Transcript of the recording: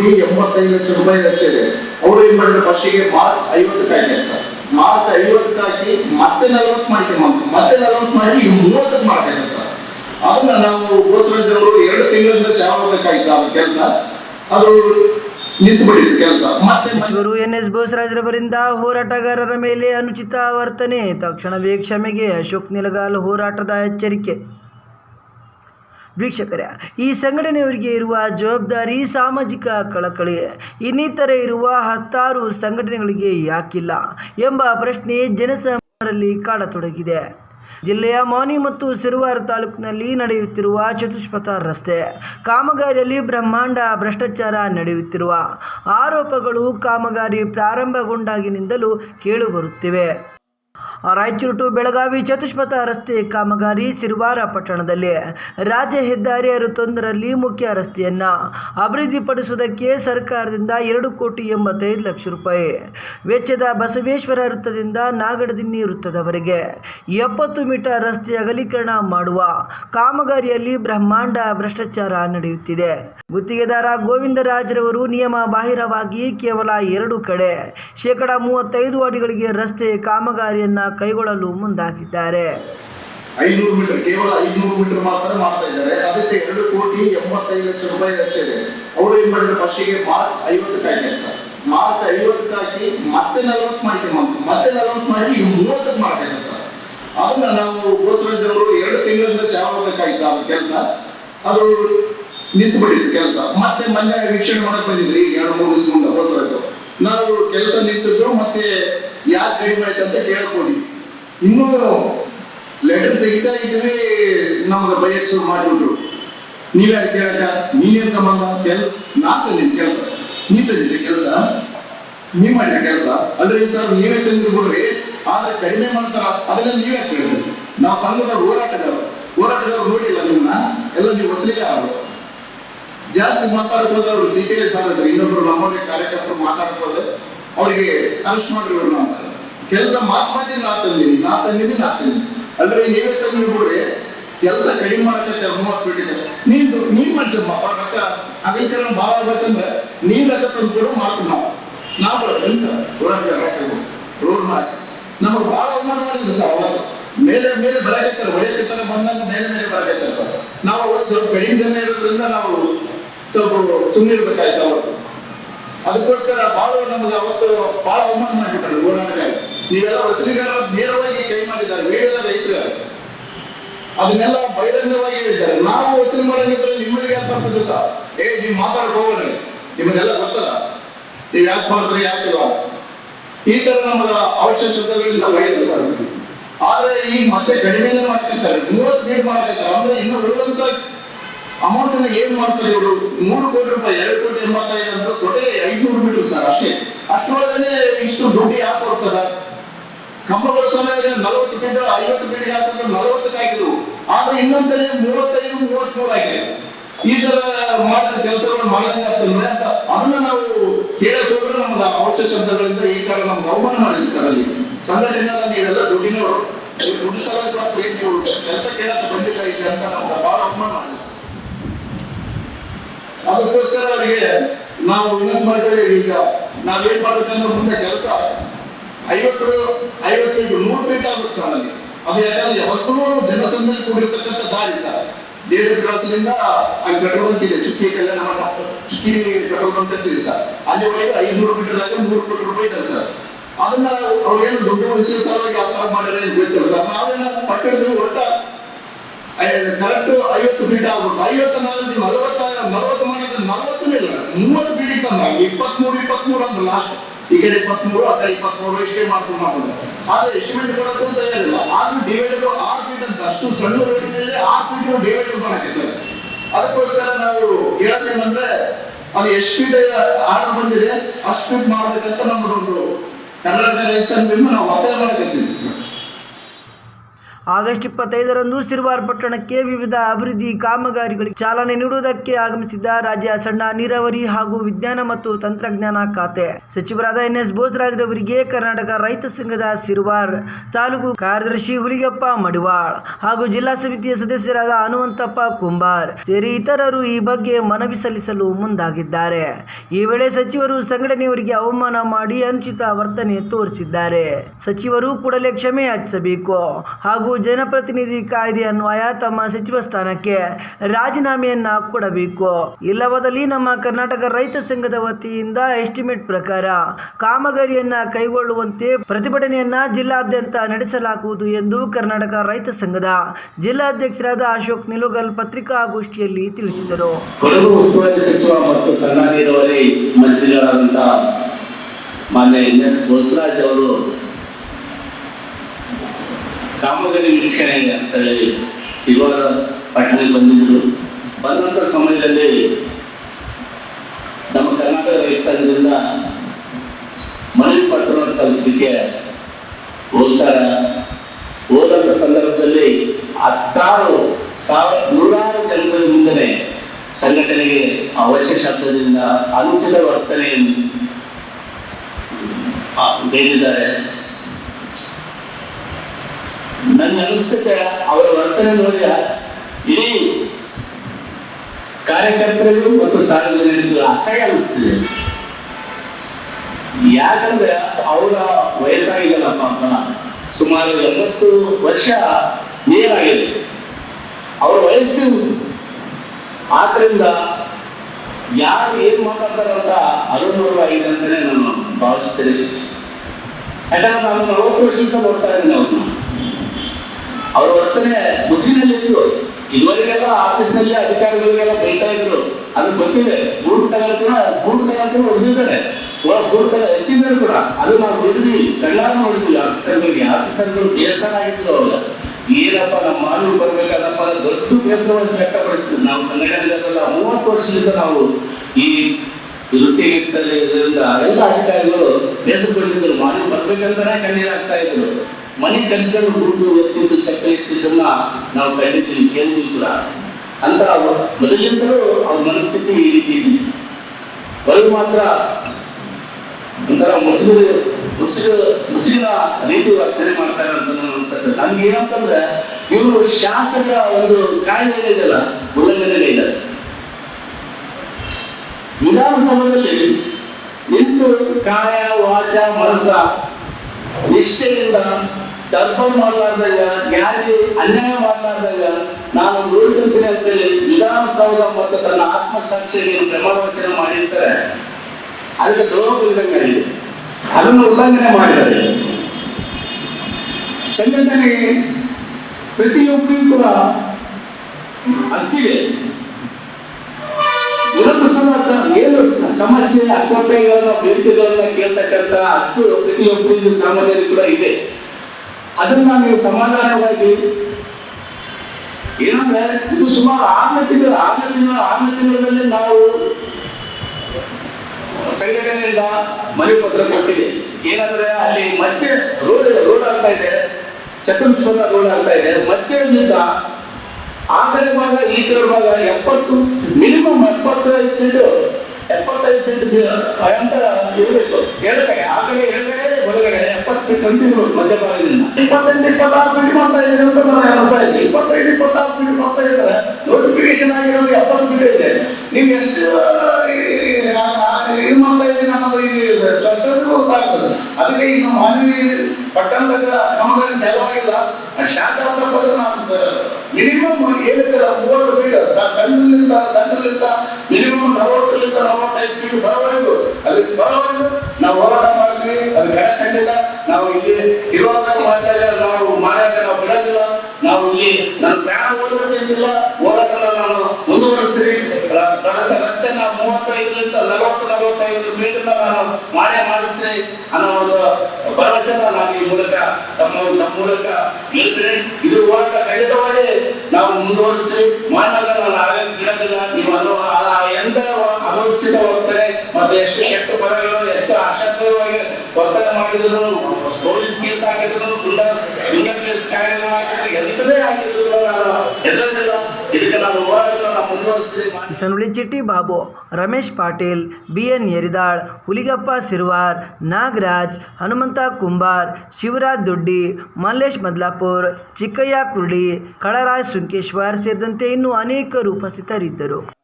ಕೋಟಿ ಎಂಬತ್ತೈದು ಲಕ್ಷ ರೂಪಾಯಿ ವೆಚ್ಚ ಇದೆ. ಅವರು ಏನ್ ಮಾಡಿದ್ರು? ಫಸ್ಟಿಗೆ ಮಾರ್ಕ್ ಐವತ್ತಕ್ಕೆ ಹಾಕಿದ್ರು ಸರ್. ಮಾರ್ಕ್ ಐವತ್ತಕ್ಕೆ ಹಾಕಿ ಮತ್ತೆ ನಲ್ವತ್ತು ಮಾಡ್ಕೊಂಡು ಮತ್ತೆ ನಲ್ವತ್ತು ಮಾಡಿ ಈಗ ಮೂವತ್ತಕ್ಕೆ ಮಾಡ್ತಾರೆ ಸರ್. ಅದನ್ನ ನಾವು ಗೋತ್ರದವರು ಅವರು ಎರಡು ತಿಂಗಳಿಂದ ಆಗ್ಬೇಕಾಗಿತ್ತು ಆ ಕೆಲಸ. ಅದು ನಿಂತು ಬಿಟ್ಟಿತ್ತು ಕೆಲಸ. ಸಚಿವರು ಎನ್ ಎಸ್ ಬೋಸರಾಜ್ರವರಿಂದ ಹೋರಾಟಗಾರರ ಮೇಲೆ ಅನುಚಿತ ವರ್ತನೆ ತಕ್ಷಣವೇ ಕ್ಷಮೆಗೆ ಅಶೋಕ್ ನಿಲಗಾಲ್ ಹೋರಾಟದ ಎಚ್ಚರಿಕೆ. ವೀಕ್ಷಕರೇ, ಈ ಸಂಘಟನೆಯವರಿಗೆ ಇರುವ ಜವಾಬ್ದಾರಿ ಸಾಮಾಜಿಕ ಕಳಕಳಿ. ಇನ್ನಿತರೆ ಇರುವ ಹತ್ತಾರು ಸಂಘಟನೆಗಳಿಗೆ ಯಾಕಿಲ್ಲ ಎಂಬ ಪ್ರಶ್ನೆ ಜನಸಾಮಾನ್ಯರಲ್ಲಿ ಕಾಡತೊಡಗಿದೆ. ಜಿಲ್ಲೆಯ ಮೌನಿ ಮತ್ತು ಸಿರುವಾರ ತಾಲೂಕಿನಲ್ಲಿ ನಡೆಯುತ್ತಿರುವ ಚತುಷ್ಪಥ ರಸ್ತೆ, ಕಾಮಗಾರಿಯಲ್ಲಿ ಬ್ರಹ್ಮಾಂಡ ಭ್ರಷ್ಟಾಚಾರ ನಡೆಯುತ್ತಿರುವ ಆರೋಪಗಳು ಕಾಮಗಾರಿ ಪ್ರಾರಂಭಗೊಂಡಾಗಿನಿಂದಲೂ ಕೇಳಿಬರುತ್ತಿವೆ. ರಾಯಚೂರು ಟು ಬೆಳಗಾವಿ ಚತುಷ್ಪಥ ರಸ್ತೆ ಕಾಮಗಾರಿ ಸಿರುವಾರ ಪಟ್ಟಣದಲ್ಲಿ. ರಾಜ್ಯ ಹೆದ್ದಾರಿ ಅರವತ್ತೊಂದರಲ್ಲಿ ಮುಖ್ಯ ರಸ್ತೆಯನ್ನು ಅಭಿವೃದ್ಧಿಪಡಿಸುವುದಕ್ಕೆ ಸರ್ಕಾರದಿಂದ ಎರಡು ಕೋಟಿ ಎಂಬತ್ತೈದು ಲಕ್ಷ ರೂಪಾಯಿ. ವೆಚ್ಚದ ಬಸವೇಶ್ವರ ವೃತ್ತದಿಂದ ನಾಗಡದಿನ್ನಿ ವೃತ್ತದವರೆಗೆ ಎಪ್ಪತ್ತು ಮೀಟರ್ ರಸ್ತೆ ಅಗಲೀಕರಣ ಮಾಡುವ ಕಾಮಗಾರಿಯಲ್ಲಿ ಬ್ರಹ್ಮಾಂಡ ಭ್ರಷ್ಟಾಚಾರ ನಡೆಯುತ್ತಿದೆ. ಗುತ್ತಿಗೆದಾರ ಗೋವಿಂದರಾಜರವರು ನಿಯಮ ಬಾಹಿರವಾಗಿ ಕೇವಲ ಎರಡು ಕಡೆ. ಶೇಕಡ ಮೂವತ್ತೈದು ಅಡಿಗಳಿಗೆ ರಸ್ತೆ ಕಾಮಗಾರಿಯನ್ನ ಕೈಗೊಳ್ಳಲು ಮುಂದಾಗಿದ್ದಾರೆ. ಐನೂರು ಮೀಟರ್, ಕೇವಲ ಐನೂರು ಮೀಟರ್ ಮಾತ್ರ ಮಾಡ್ತಾ ಇದ್ದಾರೆ. ಅದಕ್ಕೆ ಎರಡು ಕೋಟಿ ಎಂಬತ್ತೈದು ಲಕ್ಷ ರೂಪಾಯಿ ವೆಚ್ಚ ಇದೆ. ಅವರು ಏನ್ ಮಾಡಿದ್ರು? ಫಸ್ಟಿಗೆ ಮಾರ್ಕ್ ಐವತ್ತಕ್ಕೆ ಸರ್. ಮಾರ್ಕ್ ಐವತ್ತಕ್ಕೆ ಹಾಕಿ ಮತ್ತೆ ನಲ್ವತ್ತು ಮಾಡಿ ಮತ್ತೆ ನಲ್ವತ್ತು ಮಾಡಿ ಮೂವತ್ತಕ್ಕೆ ಮಾಡ್ತಾ ಸರ್. ಅದನ್ನ ನಾವು ಗೋತ್ರದವರು ಎರಡು ತಿಂಗಳಿಂದ ಚಾವಬೇಕಾಗಿತ್ತು ಆ ಕೆಲಸ. ಅದು ನಿಂತು ಬಿಟ್ಟಿತ್ತು ಕೆಲಸ. ಮತ್ತೆ ಮೊನ್ನೆ ವೀಕ್ಷಣೆ ಮಾಡಕ್ ಬಂದಿದ್ರಿ, ಎರಡು, ಮೂರು ದಿವಸ ಮುಂದೆ ಅವರು. ನಾವು ಕೆಲಸ ನಿಂತಿದ್ರು ಮತ್ತೆ ಯಾಕೆ ಕಡಿಮೆ ಆಯ್ತು ಅಂತ ಕೇಳಕ್ ಇನ್ನೂ ಲೆಟರ್ ತೆಗಿತಾ ಇದ್ದೀವಿ, ನಮ್ಗೆ ಬೈಯಕ್ ಮಾಡಿಬಿಟ್ರು. ನೀವ್ಯಾರು ಕೇಳಕ ನೀನೇ ಸಂಬಂಧ? ಕೆಲಸ? ನಾ ತಂದಿನ ಕೆಲಸ. ನೀ ತಂದಿದ್ದೆ ಕೆಲಸ? ನೀವ್ ಮಾಡಿದ ಕೆಲಸ? ಅಲ್ರಿ ಸರ್ ನೀವೇ ತಂದಿರು ಬಿಡ್ರಿ ಆದ್ರೆ ಕಡಿಮೆ ಮಾಡ್ತಾರ. ಅದನ್ನ ನೀವೇ ಕೇಳಿದ್ರಿ ನಾವು ಸಂಘದ ಹೋರಾಟಗಾರರು ಹೋರಾಟಗಾರರು ನೋಡಿಲ್ಲ ನಿಮ್ಮನ್ನ. ಎಲ್ಲ ನೀವು ಹೊಸಲಿಗಾರರು. ಜಾಸ್ತಿ ಮಾತಾಡಕ್ ಹೋದ್ರೆ ಅವರು ಸಿ ಆದ್ರೆ ಇನ್ನೊಬ್ರು ನಮ್ಮೊಳಗೆ ಕಾರ್ಯಕರ್ತರು ಮಾತಾಡಕ್ ಹೋದ್ರೆ ಅವ್ರಿಗೆ ಅರೆಸ್ಟ್ ಮಾಡಿರೋ ಅಂತ ಕೆಲಸ ಮಾತ್ ಮಾತಿ ನಾ ತಂದೀನಿ ನಾ ತಂದೀನಿ, ನಾ ತಂದಿನಿ. ಅಲ್ರಿ, ನೀವೇ ತಂದಿರಿ ಬಿಡ್ರಿ. ಕೆಲಸ ಕಡಿಮೆ ಮಾಡಕತ್ತೆ ಮೂವತ್ತು ನೀನು ನೀನ್ ನೀನ್ ಮಾಡ್ಸಮ್ಮ ಅದಕ್ಕೆ ನಾನು ಭಾಳ ಆಗ್ಬೇಕಂದ್ರೆ ನೀನ್ ರೊಕ್ಕ ತಂದು ಕೊಡು ಮಾಡ್ತೀವಿ ನಾವು ನಾವು ಹೋರಾಟ ರೊಕ್ಕ ರೋಡ್ ಮಾಡಿ ನಮಗೆ ಭಾಳ ಅವಮಾನ ಮಾಡಿದ್ರು ಸರ್ ಅವತ್ತು. ಮೇಲೆ ಮೇಲೆ ಬರಕತ್ತಾರೆ, ಹೊಡೆಯಕತ್ತಾರೆ, ಬಂದಾಗ ಮೇಲೆ ಮೇಲೆ ಬರಕತ್ತಾರೆ ಸರ್. ನಾವು ಅವತ್ತು ಸ್ವಲ್ಪ ಕಡಿಮೆ ಜನ ಇರೋದ್ರಿಂದ ನಾವು ಸ್ವಲ್ಪ ಸುಮ್ಮನೆ ಇರ್ಬೇಕಾಯ್ತು ಅವತ್ತು. ಅದಕ್ಕೋಸ್ಕರ ಭಾಳ ನಮಗೆ ಅವತ್ತು ಭಾಳ ಅವಮಾನ ಮಾಡಿಬಿಟ್ಟಾರೆ ಹೋರಾಟಗಾರ ನೀವೆಲ್ಲ ವಸಲಿಗಾರ ನೇರವಾಗಿ ಕೈ ಮಾಡಿದ್ದಾರೆ ವಿಡಿಯೋದಾಗ ಐತ್ರಿ ಅದು. ಅದನ್ನೆಲ್ಲ ಬಹಿರಂಗವಾಗಿ ಹೇಳಿದ್ದಾರೆ. ನಾವು ವಸೂಲಿ ಮಾಡಂಗಿದ್ರೆ ನಿಮ್ಮಲ್ಲಿಗೆ ಯಾಕೆ ಬರ್ತದೆ ಸರ್ ಏ, ನೀವು ಮಾತಾಡಕ್ ಹೋಗ್ರಿ ನಿಮ್ಮದೆಲ್ಲ ಗೊತ್ತಲ್ಲ. ನೀವು ಯಾಕೆ ಮಾಡ್ತಾರೆ ಯಾಕಿಲ್ಲ ಈ ತರ ನಮ್ಮ ಅವಶ್ಯ ಬೈದ್ರು ಸರ್. ಆದ್ರೆ ಈಗ ಮತ್ತೆ ಕಡಿಮೆನೇ ಮಾಡ್ತಿರ್ತಾರೆ. ಮೂವತ್ತು ಫೀಟ್ ಮಾಡಕತ್ತಾರೆ ಅಂದ್ರೆ ಇನ್ನು ಉಳಿದಂತ ಅಮೌಂಟ್ ಅನ್ನ ಏನ್ ಮಾಡ್ತಾರೆ ಇವರು? ಮೂರು ಕೋಟಿ ರೂಪಾಯಿ, ಎರಡು ಕೋಟಿ ಎಂಬತ್ತೈದು ಅಂದ್ರೆ ಕೊಟ್ಟೆ ಐದ್ನೂರು ಮೀಟರ್ ಸರ್ ಅಷ್ಟೇ. ಅಷ್ಟರೊಳಗನೆ ಇಷ್ಟು ದುಡ್ಡು ಯಾಕೆ ಬರ್ತದ ಕಂಬಗಳ ಸಮಯ ನಲವತ್ತು ಪೀಠ ಐವತ್ತು ಫೀಟ್ ಹಾಕಿದ್ರೆ, ನಲವತ್ತಕ್ಕೆ ಹಾಕಿದ್ರು. ಆದ್ರೆ ಇನ್ನೊಂದಲ್ಲಿ ಮೂವತ್ತೈದು, ಮೂವತ್ಮೂರು ಆಗಿದೆ. ಈ ತರ ಮಾಡಿದ ಕೆಲಸಗಳು ಮಾಡಿದಂಗೆ ಆಗ್ತದೆ ಅಂತ ಅದನ್ನ ನಾವು ಹೇಳಕ್ ಹೋದ್ರೆ ನಮ್ಗೆ ಅವಶ್ಯ ಶಬ್ದಗಳಿಂದ ಈ ತರ ನಮ್ಗೆ ಅವಮಾನ ಮಾಡಿದ್ವಿ ಸರ್ ಅಲ್ಲಿ. ಸಂಘಟನೆ ನೀವೆಲ್ಲ ದುಡ್ಡಿನವರು. ನೀವು ದುಡ್ಡು ಸಲುವಾಗಿ ಏನ್ ನೀವು ಕೆಲಸ ಕೇಳಕ್ಕೆ ಬಂದಿಲ್ಲ ಇಲ್ಲಿ ಅಂತ ನಮ್ಗೆ ಬಹಳ ಅವಮಾನ ಮಾಡಿದ್ವಿ ಅದಕ್ಕೋಸ್ಕರ ಅವರಿಗೆ ನಾವು ಇನ್ನೊಂದು ಮಾಡ್ಕೊಳ್ಳಿ ಈಗ ನಾವೇನ್ ಮಾಡ್ಬೇಕಂದ್ರೆ ಮುಂದೆ ಕೆಲಸ ಐವತ್ತು ಐವತ್ತು ಫೀಟ್ ನೂರು ಫೀಟ್ ಆಗುತ್ತೆ ಸರ್ ನನಗೆ ಅದು ಯಾಕಂದ್ರೆ ಯಾವತ್ತೂ ಜನಸಂದಲ್ಲಿ ಕೂಡಿರ್ತಕ್ಕಂಥ ದಾರಿ ಸರ್. ದೇವರ ಕ್ರಾಸ್ನಿಂದ ಅಲ್ಲಿ ಪೆಟ್ರೋಲ್ ಬಂಕ್ ಇದೆ, ಚುಕ್ಕಿ ಕಲ್ಯಾಣ ಮಠ ಚುಕ್ಕಿ ಪೆಟ್ರೋಲ್ ಬಂತ ಇದೆ ಸರ್. ಅಲ್ಲಿವರೆಗೆ ಐನೂರು ಮೀಟರ್ದಾಗ ಮೂರು ಕೋಟಿ ರೂಪಾಯಿ ಇದೆ ಸರ್. ಅದನ್ನ ಅವ್ರು ಏನು ದುಡ್ಡು ಉಳಿಸಿ ಸಲುವಾಗಿ ಯಾವ ಥರ ಮಾಡಿದ್ರೆ ಗೊತ್ತಿಲ್ಲ ಸರ್. ನಾವೆಲ್ಲ ಪಟ್ಟಿಡಿದ್ವಿ ಒಟ್ಟ ಕರೆಕ್ಟ್ ಐವತ್ತು ಫೀಟ್ ಆಗ್ಬಿಟ್ಟು ಐವತ್ತು ನಾಲ್ಕು ನಲವತ್ತ, ನಲವತ್ತು ಮಾಡಿದ್ರೆ ನಲವತ್ತನೇ ಇಲ್ಲ. ಮೂವತ್ತು ಫೀಟ್ ತಂದ ಇಪ್ಪತ್ಮೂರು ಇಪ್ಪತ್ಮೂರು ಅಂದ್ರೆ ಲಾಸ್ಟ್ ಈ ಕಡೆ ಇಪ್ಪತ್ಮೂರು, ಆ ಕಡೆ ಇಪ್ಪತ್ಮೂರು ಇಷ್ಟೇ ಮಾಡ್ಕೊಂಡು ಮಾಡ್ಕೊಂಡು ಆದ್ರೆ ಎಸ್ಟಿಮೇಟ್ ಕೊಡಕ್ಕೂ ತಯಾರಿಲ್ಲ. ಆದ್ರೂ ಡಿವೈಡರ್ ಆರು ಫೀಟ್ ಅಂತ, ಅಷ್ಟು ಸಣ್ಣ ರೋಡಿನಲ್ಲಿ ಆರು ಫೀಟ್ ಡಿವೈಡರ್ ಮಾಡಕ್ಕಿದ್ದಾರೆ ಅದಕ್ಕೋಸ್ಕರ ನಾವು ಹೇಳೋದೇನಂದ್ರೆ ಅದು ಎಷ್ಟು ಫೀಟ್ ಆರ್ಡರ್ ಬಂದಿದೆ, ಅಷ್ಟು ಫೀಟ್ ಮಾಡ್ಬೇಕಂತ ನಮ್ಮದೊಂದು, ಕರ್ನಾಟಕ ರೈತರಿಂದ ನಾವು ಒತ್ತಾಯ ಮಾಡಕತ್ತೀವಿ ಸರ್. ಆಗಸ್ಟ್ ಇಪ್ಪತ್ತೈದರಂದು ಸಿರುವಾರ್ ಪಟ್ಟಣಕ್ಕೆ ವಿವಿಧ ಅಭಿವೃದ್ಧಿ ಕಾಮಗಾರಿಗಳಿಗೆ ಚಾಲನೆ ನೀಡುವುದಕ್ಕೆ ಆಗಮಿಸಿದ್ದ ರಾಜ್ಯ ಸಣ್ಣ ನೀರಾವರಿ ಹಾಗೂ ವಿಜ್ಞಾನ ಮತ್ತು ತಂತ್ರಜ್ಞಾನ ಖಾತೆ. ಸಚಿವರಾದ ಎನ್ ಎಸ್ ಬೋಸರಾಜ್ರವರಿಗೆ ಕರ್ನಾಟಕ ರೈತ ಸಂಘದ ಸಿರುವಾರ್, ತಾಲೂಕು ಕಾರ್ಯದರ್ಶಿ ಹುಲಿಗಪ್ಪ ಮಡಿವಾಳ್ ಹಾಗೂ ಜಿಲ್ಲಾ ಸಮಿತಿಯ ಸದಸ್ಯರಾದ ಹನುಮಂತಪ್ಪ ಕುಂಬಾರ್ ಸೇರಿ ಇತರರು ಈ ಬಗ್ಗೆ ಮನವಿ ಸಲ್ಲಿಸಲು ಮುಂದಾಗಿದ್ದಾರೆ. ಈ ವೇಳೆ ಸಚಿವರು ಸಂಘಟನೆಯವರಿಗೆ ಅವಮಾನ ಮಾಡಿ ಅನುಚಿತ ವರ್ತನೆ ತೋರಿಸಿದ್ದಾರೆ. ಸಚಿವರು ಕೂಡಲೇ ಕ್ಷಮೆ ಯಾಚಿಸಬೇಕು ಹಾಗೂ ಜನಪ್ರತಿನಿಧಿ ಕಾಯ್ದೆ ಅನ್ವಯ ತಮ್ಮ ಸಚಿವ ಸ್ಥಾನಕ್ಕೆ ರಾಜೀನಾಮೆಯನ್ನ ಕೊಡಬೇಕು. ಇಲ್ಲವಾದಲ್ಲಿ ನಮ್ಮ ಕರ್ನಾಟಕ ರೈತ ಸಂಘದ ವತಿಯಿಂದ ಎಸ್ಟಿಮೇಟ್ ಪ್ರಕಾರ ಕಾಮಗಾರಿಯನ್ನ ಕೈಗೊಳ್ಳುವಂತೆ ಪ್ರತಿಭಟನೆಯನ್ನ ಜಿಲ್ಲಾದ್ಯಂತ ನಡೆಸಲಾಗುವುದು ಎಂದು ಕರ್ನಾಟಕ ರೈತ ಸಂಘದ ಜಿಲ್ಲಾಧ್ಯಕ್ಷರಾದ ಅಶೋಕ್ ನಿಲೋಗಲ್ ಪತ್ರಿಕಾಗೋಷ್ಠಿಯಲ್ಲಿ ತಿಳಿಸಿದರು. ಮಾನ್ಯ ಎನ್ ಎಸ್ ಅವರು ಕಾಮಗಾರಿ ನಿರೀಕ್ಷಣೆ ಅಂತ ಹೇಳಿ ಶಿವರ ಪಟ್ಟಣಕ್ಕೆ ಬಂದಿದ್ರು. ಬಂದಂಥ ಸಮಯದಲ್ಲಿ ನಮ್ಮ ಕರ್ನಾಟಕ ರೈತ ಸಂಘದಿಂದ ಮನವಿ ಪತ್ರ ಸಲ್ಲಿಸಲಿಕ್ಕೆ ಹೋಗ್ತಾರೆ ಹೋದಂಥ ಸಂದರ್ಭದಲ್ಲಿ ಹತ್ತಾರು ಸಾವಿರ ನೂರಾರು ಜನಗಳ ಮುಂದೆ ಸಂಘಟನೆಗೆ ಅವಶ್ಯ ಶಬ್ದದಿಂದ ಅನುಸಿದ ವರ್ತನೆಯನ್ನು ಆ, ಬೈದಿದ್ದಾರೆ ನನ್ನ ಅನಿಸ್ತಕ್ಕೆ ಅವರ ವರ್ತನೆ ನೋಡಿದ ಇಡೀ ಕಾರ್ಯಕರ್ತರಿಗೂ ಮತ್ತು ಸಾರ್ವಜನಿಕರಿಗೂ ಅಸಹ್ಯ ಅನಿಸ್ತಿದೆ. ಯಾಕಂದ್ರೆ ಅವರ ವಯಸ್ಸಾಗಿಲ್ಲಪ್ಪ ಅಂತ ಸುಮಾರು ಎಂಬತ್ತು ವರ್ಷ ನೀರಾಗಿದೆ. ಅವರ ವಯಸ್ಸು ಆದ್ರಿಂದ ಯಾರು ಏನ್ ಮಾತಾಡ್ತಾರಂತ ಅನುಭವವಾಗಿದೆ ಅಂತಾನೆ ನಾನು ಭಾವಿಸ್ತೇನೆ. ಯಾಕಂದ್ರೆ ನಾನು ನಲವತ್ತು ವರ್ಷದಿಂದ ನೋಡ್ತಾ ಇದ್ದೀನಿ ಅವ್ರನ್ನ. ಅವ್ರ ವರ್ತನೆ ಮುಸ್ಲಿನಲ್ಲಿ ಇತ್ತು. ಇದುವರೆಗೆಲ್ಲ ಆಫೀಸ್ನಲ್ಲಿ ಅಧಿಕಾರಿಗಳಿಗೆಲ್ಲ ಬೈತಾ ಇದ್ರು. ಅದು ಗೊತ್ತಿದೆ. ಗೂಡು ತಗೊಳ್ತೀವ ಗೂಡು ತಗೊಳ್ತೀವಿ ಹೊಡೆದಿದ್ದಾರೆ. ಗೂಡು ತಗ, ಎತ್ತಿದ್ದಾರೆ ಕೂಡ. ಅದು ನಾವು ನೋಡಿದ್ವಿ. ಕಳ್ಳಾನು ನೋಡಿದ್ವಿ ಆಫೀಸರ್ಗಳಿಗೆ. ಆಫೀಸರ್ಗಳು ಬೇಸರ ಆಗಿದ್ರು ಅವಾಗ ಏನಪ್ಪ, ನಮ್ಮ ಮಾನವ ಬರ್ಬೇಕಾದಪ್ಪ. ದೊಡ್ಡ ಬೇಸರವಾಗಿ ವ್ಯಕ್ತಪಡಿಸಿದ್ರು. ನಾವು ಸಂಘಟನೆಗಳೆಲ್ಲ ಮೂವತ್ತು ವರ್ಷದಿಂದ ನಾವು ಈ ವೃತ್ತಿಗಿರ್ತದೆ ಇದರಿಂದ ಎಲ್ಲ ಅಧಿಕಾರಿಗಳು ಬೇಸರಗೊಂಡಿದ್ದರು. ಮಾನವ ಬರ್ಬೇಕಂತಾನೆ ಕಣ್ಣೀರಾಗ್ತಾ ಇದ್ರು. ಮನೆ ಕೆಲಸಗಳು ಹುಡುಗು ಎತ್ತಿದ್ದು ಚಕ್ರ ಎತ್ತಿದ್ದನ್ನ ನಾವು ಕಂಡಿದ್ದೀವಿ ಕೇಳಿದ್ವಿ ಕೂಡ. ಅಂತ ಮೊದಲಿಂದಲೂ ಅವ್ರ ಮನಸ್ಥಿತಿ ಈ ರೀತಿ ಇದೆ. ಹೊರಗೆ ಮಾತ್ರ ಒಂಥರ ಮುಸುಗು ಮುಸುಗು ಮುಸುಗಿನ ರೀತಿ ವರ್ತನೆ ಮಾಡ್ತಾರೆ ಅಂತ ಅನ್ಸುತ್ತೆ. ನಮ್ಗೆ ಏನಂತಂದ್ರೆ, ಇವರು ಶಾಸಕರ ಒಂದು ಕಾಯ್ದೆ ಇದೆಯಲ್ಲ ಉಲ್ಲಂಘನೆ ಇಲ್ಲ. ವಿಧಾನಸಭೆಯಲ್ಲಿ ನಿಂತು ಕಾಯ, ವಾಚ ಮನಸ ನಿಷ್ಠೆಯಿಂದ ದರ್ಪಣ್ ಮಾಡಲಾರ್ದಾಗ ಯಾರಿಗೆ ಅನ್ಯಾಯ ಮಾಡಲಾರ್ದಾಗ ನಾನು ನೋಡ್ಕೊಂತೀನಿ ಅಂತೇಳಿ ವಿಧಾನಸೌಧ ಮತ್ತು ತನ್ನ ಆತ್ಮಸಾಕ್ಷಿಗೆ ಪ್ರಮಾಣ ಮಾಡಿ ಮಾಡಿರ್ತಾರೆ. ಅದಕ್ಕೆ ದ್ರೋಹ ಇದ್ದಂಗೆ ಅದನ್ನು ಉಲ್ಲಂಘನೆ ಮಾಡಿದ್ದಾರೆ. ಸಂಘಟನೆಗೆ ಪ್ರತಿಯೊಬ್ಬರಿಗೂ ಕೂಡ ಹಕ್ಕಿದೆ. ಸಮರ್ಥ, ಏನು ಸಮಸ್ಯೆ ಅಕ್ಕಪಕ್ಕಗಳನ್ನ ಬೇಡಿಕೆಗಳನ್ನ ಕೇಳ್ತಕ್ಕಂತ ಹಕ್ಕು ಪ್ರತಿಯೊಬ್ಬರಿಗೂ ಸಾಮಾನ್ಯರಿಗೂ ಕೂಡ ಇದೆ. ಅದನ್ನ ನೀವು ಸಮಾಧಾನವಾಗಿ ಏನಂದ್ರೆ ಇದು ಸುಮಾರು ಆರನೇ ತಿಂಗಳು ಆರನೇ ತಿಂಗಳು, ಆರನೇ ತಿಂಗಳಲ್ಲಿ ನಾವು ಸಂಘಟನೆಯಿಂದ ಮನವಿ ಪತ್ರ ಕೊಟ್ಟಿದೆ ಏನಂದ್ರೆ ಅಲ್ಲಿ ಮತ್ತೆ ರೋಡ್ ರೋಡ್ ಆಗ್ತಾ ಇದೆ. ಚತುರ್ಸ್ವರ ರೋಡ್ ಆಗ್ತಾ ಇದೆ. ಅಲ್ಲಿಂದ ಆ ಕಡೆ ಭಾಗ, ಈ ಕಡೆ ಭಾಗ ಎಪ್ಪತ್ತು, ಮಿನಿಮಮ್ ಎಪ್ಪತ್ತೈದು ಫೀಟ್ ಎಪ್ಪತ್ತೈದು ಫೀಟ್ ಅಂತ ಇರಬೇಕು. ಎಡಗಡೆ ಆ ಕಡೆ ಎಡಗಡೆ ಬಲಗಡೆ ಎಪ್ಪತ್ತು ಫೀಟ್ ಅಂತಿದ್ರು ಮಧ್ಯಭಾಗದಿಂದ. ಇಪ್ಪತ್ತೆಂಟು ಇಪ್ಪತ್ತಾರು ಫೀಟ್ ಮಾಡ್ತಾ ಇದ್ದೀರಿ ಅಂತ ನನಗೆ ಅನಿಸ್ತಾ ಇದೆ. ಇಪ್ಪತ್ತೈದು ಇಪ್ಪತ್ತಾರು ಫೀಟ್ ಮಾಡ್ತಾ ಇದ್ದಾರೆ. ನೋಟಿಫಿಕೇಶನ್ ಆಗಿರೋದು ಎಪ್ಪತ್ತು ಫೀಟ್ ಇದೆ. ನೀವು ಎಷ್ಟು ಇದು ಮಾಡ್ತಾ ಇದ್ದೀನಿ ಅನ್ನೋದು ಇಲ್ಲಿ ಸ್ಪಷ್ಟತೆ ಗೊತ್ತಾಗ್ತದೆ. ಅದಕ್ಕೆ ಈಗ ಮಾನವಿ ಪಟ್ಟಣದಾಗ ನಮ್ಮದಲ್ಲಿ ಚಾಲುವಾಗಿಲ್ಲ ಶಾರ್ಟ್ ಆಗ್ತಪ್ಪ ಮಿನಿಮಮ್ ಏನಿಲ್ಲ ಮೂವತ್ತು ಫೀಟ್ ಸಣ್ಣಲಿಂದ ಸಣ್ಣಲಿಂದ ಮಿನಿಮಮ್ ನಲವತ್ತರಿಂದ ನಲವತ್ತೈದು ಫೀಟ್ ಬರಬೇಕು ಅದಕ್ಕೆ ಬರೋವರೆಗೂ ನಾವು ಹೋರಾಟ ಮಾಡ್ತೀವಿ ಅದು ಗಡ ಖಂಡಿತ ನಾವು ಇಲ್ಲಿ ಶಿರೋದಾಗ ಮಾಡಿದಾಗ ನಾವು ಮಾಡಿದಾಗ ನಾವು ಬಿಡೋದಿಲ್ಲ ನಾವು ಇಲ್ಲಿ ನನ್ನ ಪ್ರಾಣ ಉಳಿದ ಚಿಂತಿಲ್ಲ ಹೋರಾಟನ ನಾನು ಮುಂದುವರಿಸ್ತೀನಿ ರ- ರಸ್ತೆ ರಸ್ತೆ ನಾವು ಮೂವತ್ತೈದರಿಂದ ನಲವತ್ತು ನಲವತ್ತೈದು ಮೀಟರ್ ನಾನು ಮಾಡೇ ಮಾಡಿಸ್ತೀನಿ ಅನ್ನೋ ಒಂದು ಭರವಸೆನ ನಾನು ಈ ಮೂಲಕ ತಮ್ಮ ತಮ್ಮ ಮೂಲಕ ಇದ್ರೆ ಇದ್ರ ಮೂಲಕ ಖಂಡಿತವಾಗಿ ನಾವು ಮುಂದುವರಿಸ್ತೀವಿ. ಮಾಡಿದಾಗ ನಾನು ಆಗಕ್ಕೆ ಬಿಡೋದಿಲ್ಲ ನೀವು ಅನ್ನೋ ಅನುಚಿತ ಹೋಗ್ತಾರೆ ಮತ್ತೆ ಎಷ್ಟು ಕೆಟ್ಟ ಪದಗಳು ಎಷ್ಟು ಅಶಕ್ತವಾಗಿ ಒತ್ತಡ ಮಾಡಿದ್ರು, ಪೊಲೀಸ್ ಕೇಸ್ ಹಾಕಿದ್ರು, ಗುಂಡ ಗುಂಡ ಕೇಸ್ ಹಾಕಿದ್ರು ಎಂತದೇ ಹಾಕಿದ್ರು ನಾನು ಎದುರಿಲ್ಲ ಇದಕ್ಕೆ ನಾನು ಹೋರಾಟವನ್ನು ನಾನು ಮುಂದುವರಿಸ್ತೀನಿ ಕಿಸನುಳಿ ಚಿಟ್ಟಿ ಬಾಬು ರಮೇಶ್ ಪಾಟೀಲ್ ಬಿ ಎನ್ ಯರಿದಾಳ್ ಹುಲಿಗಪ್ಪ ಸಿರ್ವಾರ್, ನಾಗರಾಜ್, ಹನುಮಂತ ಕುಂಬಾರ್, ಶಿವರಾಜ್ ದೊಡ್ಡಿ, ಮಲ್ಲೇಶ್ ಮದ್ಲಾಪುರ್, ಚಿಕ್ಕಯ್ಯ ಕುರ್ಡಿ, ಕಳರಾಜ್ ಸುಂಕೇಶ್ವರ್ ಸೇರಿದಂತೆ ಇನ್ನೂ ಅನೇಕರು ಉಪಸ್ಥಿತರಿದ್ದರು.